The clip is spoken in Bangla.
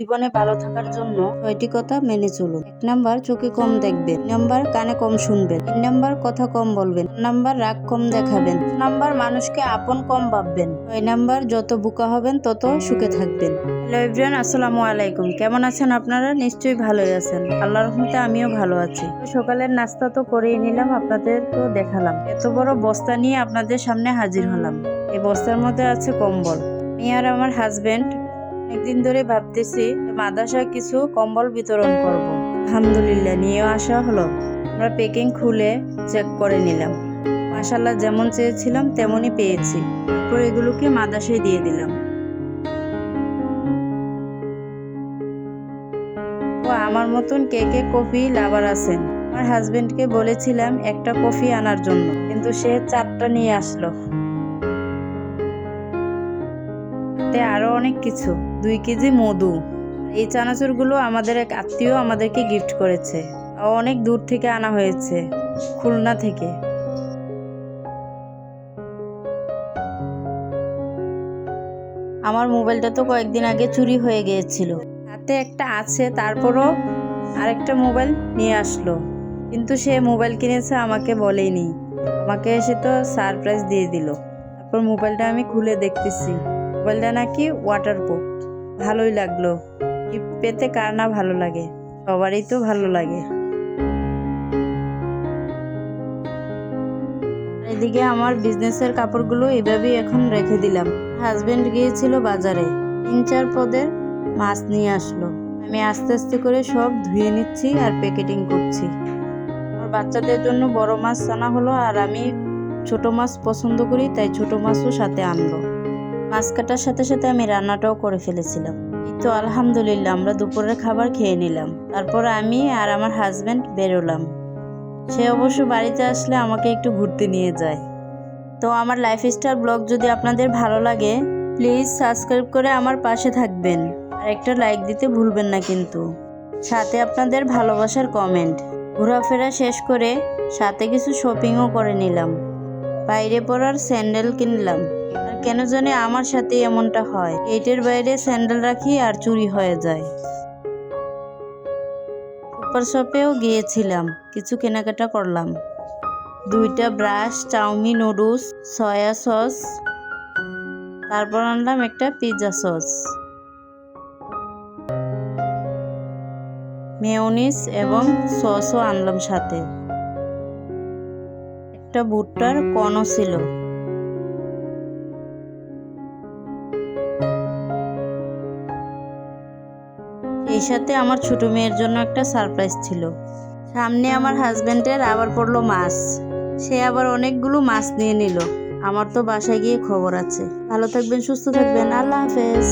জীবনে ভালো থাকার জন্য ছয়টি কথা মেনে চলুন। এক নাম্বার, চোখে কম দেখবেন। নাম্বার, কানে কম শুনবেন। তিন নাম্বার, কথা কম বলবেন। নাম্বার, রাগ কম দেখাবেন। নাম্বার, মানুষকে আপন কম ভাববেন। ছয় নাম্বার, যত বোকা হবেন, তত সুখে থাকবেন। আসসালামু আলাইকুম। কেমন আছেন আপনারা? নিশ্চয়ই ভালোই আছেন। আল্লাহর রহমতে আমিও ভালো আছি। সকালের নাস্তা তো করেই নিলাম আপনাদের তো দেখালাম। এত বড় বস্তা নিয়ে আপনাদের সামনে হাজির হলাম। এই বস্তার মধ্যে আছে কম্বল। আমি আর আমার হাজবেন্ড অনেকদিন ধরে ভাবতেছি, মাদ্রাসায় কিছু কম্বল বিতরণ করব। আলহামদুলিল্লাহ, নিয়েও আসা হলো। আমরা প্যাকিং খুলে চেক করে নিলাম। মাসাল্লাহ যেমন চেয়েছিলাম, তেমনই পেয়েছি। তারপর এগুলোকে মাদ্রাসায় দিয়ে দিলাম। ও, আমার মতন কে কে কফি লাভার আছেন? আমার হাজবেন্ডকে বলেছিলাম, একটা কফি আনার জন্য। কিন্তু সে চারটা নিয়ে আসলো। সাথে আরও অনেক কিছু। দুই কেজি মধু। এই চানাচুরগুলো আমাদের এক আত্মীয় আমাদেরকে গিফট করেছে। অনেক দূর থেকে আনা হয়েছে, খুলনা থেকে। আমার মোবাইলটা তো কয়েকদিন আগে চুরি হয়ে গিয়েছিল। হাতে একটা আছে, তারপরও আরেকটা মোবাইল নিয়ে আসলো। কিন্তু সে মোবাইল কিনেছে আমাকে বলেনি। আমাকে এসে তো সারপ্রাইজ দিয়ে দিল। তারপর মোবাইলটা আমি খুলে দেখতেছি। মোবাইলটা নাকি ওয়াটারপ্রুফ ভালোই লাগল। গিফট পেতে কার না ভালো লাগে? সবারই তো ভালো লাগে। এদিকে আমার বিজনেসের কাপড়গুলো এভাবেই এখন রেখে দিলাম। হাজবেন্ড গিয়েছিল বাজারে। তিন চার পদের মাছ নিয়ে আসলো। আমি আস্তে আস্তে করে সব ধুয়ে নিচ্ছি আর প্যাকেটিং করছি। আমার বাচ্চাদের জন্য বড় মাছ আনা হলো আর আমি ছোট মাছ পছন্দ করি, তাই ছোট মাছও সাথে আনলো। মাছ কাটার সাথে সাথে আমি রান্নাটাও করে ফেলেছিলাম। তো আলহামদুলিল্লাহ, আমরা দুপুরের খাবার খেয়ে নিলাম। তারপর আমি আর আমার হাজব্যান্ড বেরোলাম। সে অবশ্য বাড়িতে আসলে আমাকে একটু ঘুরতে নিয়ে যায়। তো আমার লাইফস্টাইল ব্লগ যদি আপনাদের ভালো লাগে প্লিজ সাবস্ক্রাইব করে আমার পাশে থাকবেন। আর একটা লাইক দিতে ভুলবেন না কিন্তু। সাথে আপনাদের ভালোবাসার কমেন্ট ঘোরাফেরা শেষ করে সাথে কিছু শপিংও করে নিলাম। বাইরে পড়ার স্যান্ডেল কিনলাম। কেন জানি আমার সাথে এমনটা হয়। গেটের বাইরে স্যান্ডেল রাখি আর চুরি হয়ে যায়। সুপার শপেও গিয়েছিলাম, কিছু কেনাকাটা করলাম। দুইটা brush, chowmein, noodles, soy sauce, তারপর আনলাম একটা পিৎজা সস। মেয়নিস এবং সসও আনলাম সাথে। একটা ভুট্টার কনও ছিল। এই সাথে আমার ছোট মেয়ের জন্য একটা সারপ্রাইজ ছিল। সামনে আমার হাজব্যান্ডের আবার পড়ল মাছ। সে আবার অনেকগুলো মাছ নিয়ে নিল। আমার তো বাসায় গিয়ে খবর আছে। ভালো থাকবেন, সুস্থ থাকবেন। আল্লাহ হাফেজ।